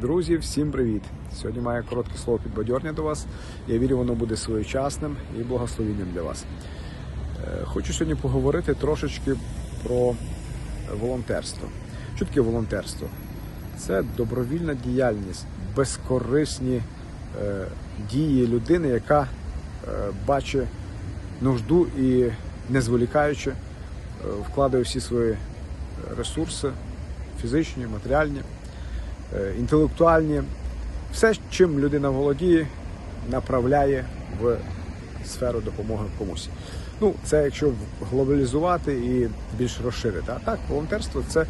Друзі, всім привіт! Сьогодні маю коротке слово підбадьорення до вас. Я вірю, воно буде своєчасним і благословенням для вас. Е, Хочу сьогодні поговорити трошечки про волонтерство. Що таке волонтерство? Це добровільна діяльність, безкорисні е, дії людини, яка е, бачить нужду і не зволікаючи, вкладає всі свої ресурси, фізичні, матеріальні, інтелектуальні. Все, чим людина володіє, направляє в сферу допомоги комусь. Ну, це якщо глобалізувати і більш розширити. А так, волонтерство це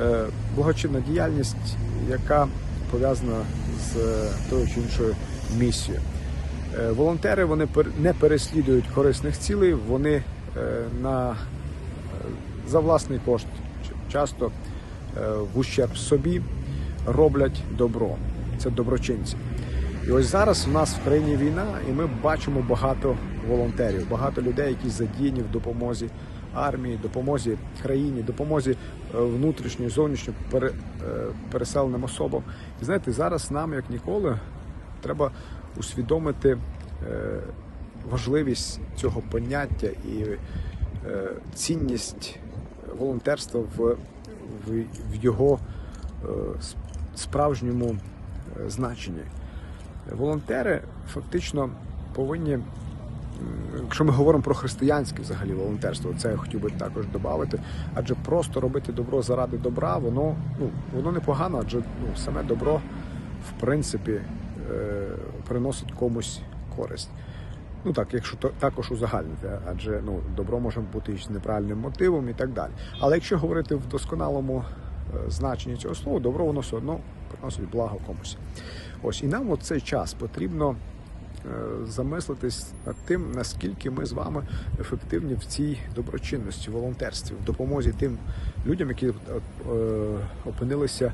е, благочинна діяльність, яка пов'язана з е, тою чи іншою місією. Е, Волонтери вони не переслідують корисних цілей, вони е, на е, за власний кошт часто е, в ущерб собі роблять добро. Це доброчинці. І ось зараз у нас в країні війна, і ми бачимо багато волонтерів, багато людей, які задіяні в допомозі армії, допомозі країні, допомозі е, внутрішньо, зовнішньо е, переселеним особам. І знаєте, зараз нам, як ніколи, треба усвідомити е, важливість цього поняття і цінність волонтерства в, в, його справжньому е, значенні. Волонтери фактично повинні, якщо ми говоримо про християнське взагалі волонтерство, це я хотів би також додати, адже просто робити добро заради добра, воно ну воно непогано, адже ну, саме добро в принципі е, приносить комусь користь. Ну так, якщо то також узагальнити, адже ну добро може бути і з неправильним мотивом і так далі. Але якщо говорити в досконалому е, значенні цього слова, добро воно все одно приносить благо комусь. Ось і нам у цей час потрібно е, замислитись над тим, наскільки ми з вами ефективні в цій доброчинності, волонтерстві, в допомозі тим людям, які е, опинилися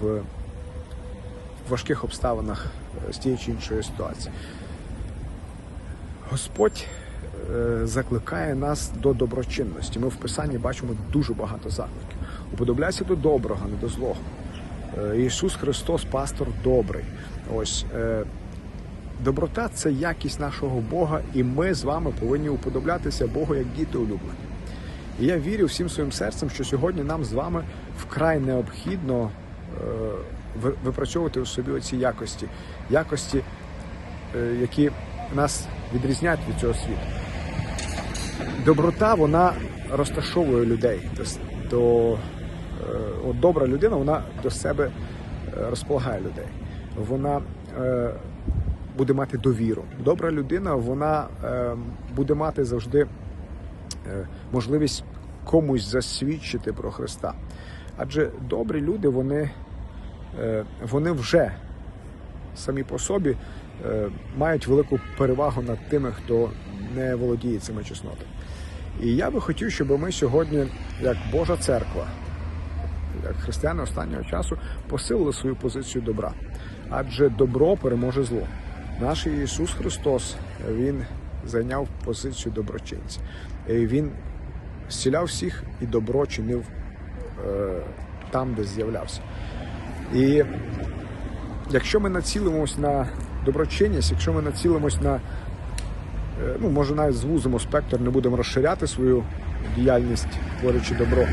в важких обставинах з тієї чи іншої ситуації. Господь закликає нас до доброчинності. Ми в Писанні бачимо дуже багато закликів. Уподобляйся до доброго, не до злого. Е, Ісус Христос, пастор добрий. Ось е, доброта це якість нашого Бога, і ми з вами повинні уподоблятися Богу як діти улюблені. І я вірю всім своїм серцем, що сьогодні нам з вами вкрай необхідно е, випрацьовувати у собі оці якості, якості, які нас відрізняють від цього світу. Доброта вона розташовує людей. До, от добра людина вона до себе е, розполагає людей. Вона е, буде мати довіру. Добра людина вона е, буде мати завжди е, можливість комусь засвідчити про Христа. Адже добрі люди, вони, е, вони вже самі по собі е, мають велику перевагу над тими, хто не володіє цими чеснотами. І я би хотів, щоб ми сьогодні, як Божа церква, християни останнього часу, посилили свою позицію добра. Адже добро переможе зло. Наш Ісус Христос Він зайняв позицію доброчинця. Він зціляв всіх і добро чинив е, там, де з'являвся. І якщо ми націлимось на доброчинність, якщо ми націлимось на, ну може навіть звузимо спектр, не будемо розширяти свою діяльність, творячи добро,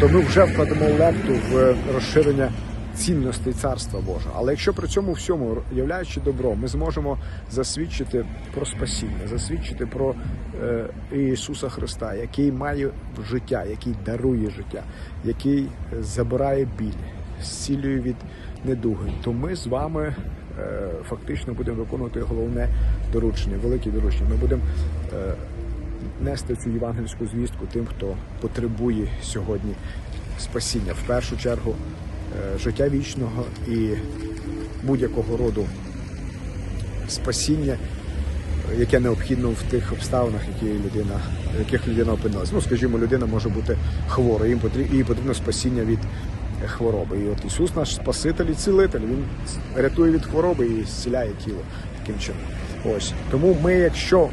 то ми вже вкладемо лепту в розширення цінностей Царства Божого. Але якщо при цьому всьому, являючи добро, ми зможемо засвідчити про спасіння, засвідчити про е, Ісуса Христа, який має життя, який дарує життя, який забирає біль, зцілює від недуги, то ми з вами е, фактично будемо виконувати головне доручення, велике доручення. Ми будемо е, нести цю євангельську звістку тим, хто потребує сьогодні спасіння. В першу чергу е, життя вічного і будь-якого роду спасіння, е, яке необхідно в тих обставинах, які людина, яких людина опинилась. Ну, скажімо, людина може бути хворою, їм потрібно, їй потрібно спасіння від е, хвороби. І от Ісус наш Спаситель і цілитель, Він рятує від хвороби і зціляє тіло таким чином. Ось тому ми, якщо е,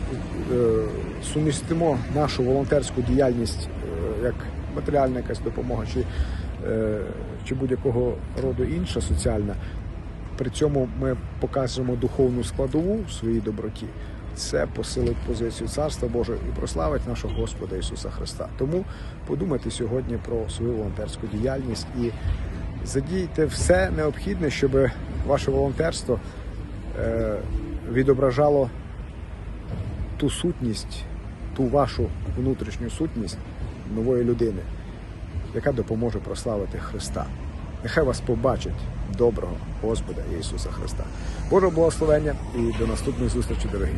сумістимо нашу волонтерську діяльність е, як матеріальна якась допомога, чи е, чи будь-якого роду інша соціальна. При цьому ми покажемо духовну складову в своїй доброті. Це посилить позицію Царства Божого і прославить нашого Господа Ісуса Христа. Тому подумайте сьогодні про свою волонтерську діяльність і задійте все необхідне, щоб ваше волонтерство е, відображало ту сутність, ту вашу внутрішню сутність нової людини, яка допоможе прославити Христа. Нехай вас побачить доброго Господа Ісуса Христа. Божого благословення і до наступних зустрічей, дорогі.